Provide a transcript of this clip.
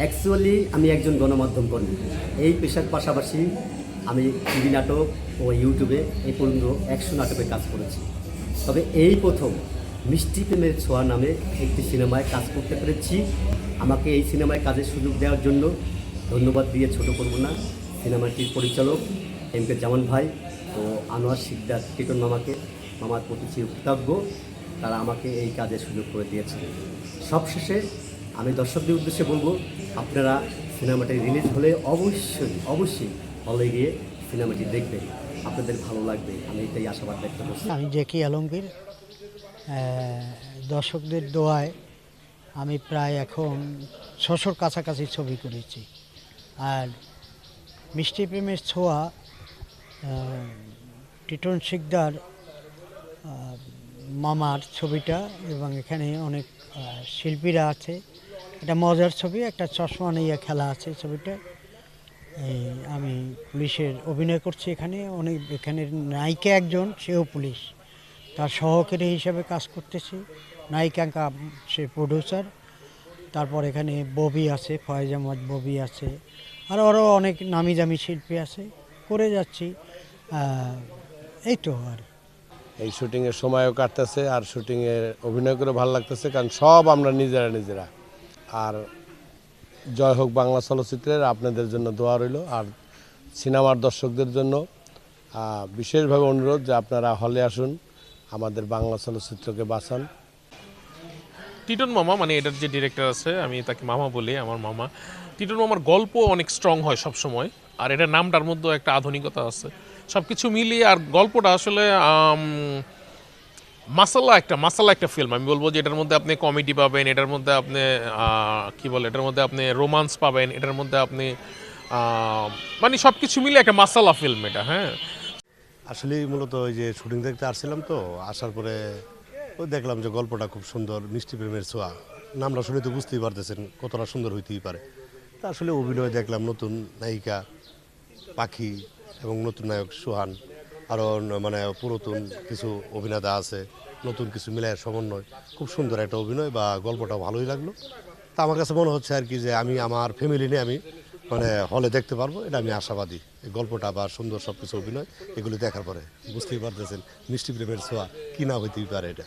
Actually আমি একজন গণমাধ্যম কর্মী। এই পেশার পাশাপাশি আমি টিভি নাটক ও ইউটিউবে এই পর্যন্ত একশো নাটকে কাজ করেছি। তবে এই প্রথম মিষ্টি প্রেমের ছোঁয়া নামে একটি সিনেমায় কাজ করতে পেরেছি। আমাকে এই সিনেমায় কাজের সুযোগ দেওয়ার জন্য ধন্যবাদ দিয়ে ছোট করব না। সিনেমাটির পরিচালক এম কে জামান ভাই ও আনোয়ার সিকদার টিটন মামাকে, মামার প্রতি চিরকৃতজ্ঞ তারা আমাকে এই কাজের সুযোগ করে দিয়েছে সবশেষে আমি দর্শকদের উদ্দেশ্যে বলব আপনারা সিনেমাটি রিলিজ হলে অবশ্যই অবশ্যই হলে গিয়ে সিনেমাটি দেখবেন। আপনাদের ভালো লাগবে। আমি এটাই আশাবাদ ব্যক্ত করছি। আমি জেকি আলমগীর। দর্শকদের দোয়ায় আমি প্রায় এখন ছশোর কাছাকাছি ছবি করেছি। আর মিষ্টি প্রেমের ছোঁয়া টিটন শিকদার মামার ছবিটা এবং এখানে অনেক শিল্পীরা আছে। এটা মজার ছবি, একটা চশমা নিয়ে খেলা আছে ছবিটা। এই আমি পুলিশের অভিনয় করছি এখানে। অনেক এখানের নায়িকা একজন, সেও পুলিশ। তার সহকারী হিসাবে কাজ করতেছি। নায়িকা সে প্রডিউসার তারপর এখানে ববি আছে, ফয়েজ আহমদ ববি আছে। আর আরও অনেক নামি দামি শিল্পী আছে। করে যাচ্ছি। এই তো আর। এই শুটিংয়ের সময়ও কাটতেছে, আর শুটিংয়ে অভিনয় করে ভালো লাগতেছে, কারণ সব আমরা নিজেরা নিজেরা। আর জয় হোক বাংলা চলচ্চিত্রের আপনাদের জন্য দোয়া রইল। আর সিনেমার দর্শকদের জন্য বিশেষভাবে অনুরোধ যে আপনারা হলে আসুন, আমাদের বাংলা চলচ্চিত্রকে বাঁচান। টিটন মামা মানে এটার যে ডিরেক্টর আছে, আমি তাকে মামা বলি, আমার মামা। টিটন মামার গল্প অনেক স্ট্রং হয় সব সময় আর এটার নামটার মধ্যে একটা আধুনিকতা আছে। সব কিছু মিলিয়ে আর গল্পটা আসলে আম, মাসালা একটা মাসালা একটা ফিল্ম আমি বলব যে এটার মধ্যে আপনি কমেডি পাবেন এটার মধ্যে আপনি কি বলে এটার মধ্যে আপনি রোমান্স পাবেন এটার মধ্যে আপনি মানে সব কিছু মিলে একটা মাসালা ফিল্ম এটা হ্যাঁ। আসলে মূলত ওই যে শুটিং দেখতে আসছিলাম তো আসার পরে ওই দেখলাম যে গল্পটা খুব সুন্দর মিষ্টি প্রেমের ছোঁয়া। নামটা শুনে তো বুঝতেই পারতেছেন কতটা সুন্দর হইতেই পারে। তা আসলে অভিনয় দেখলাম নতুন নায়িকা পাখি এবং নতুন নায়ক সোহান। আরও মানে পুরাতন কিছু অভিনেতা আছে, নতুন কিছু মিলায় সমন্বয়। খুব সুন্দর একটা অভিনয় বা গল্পটা ভালোই লাগল। তা আমার কাছে মনে হচ্ছে আর কি যে আমি আমার ফ্যামিলি নিয়ে আমি মানে হলে দেখতে পারব। এটা আমি আশাবাদী। এই গল্পটা বা সুন্দর সব কিছু অভিনয়, এগুলি দেখার পরে বুঝতেই পারতেছেন মিষ্টি প্রেমের ছোঁয়া। কী না হইতেই পারে এটা।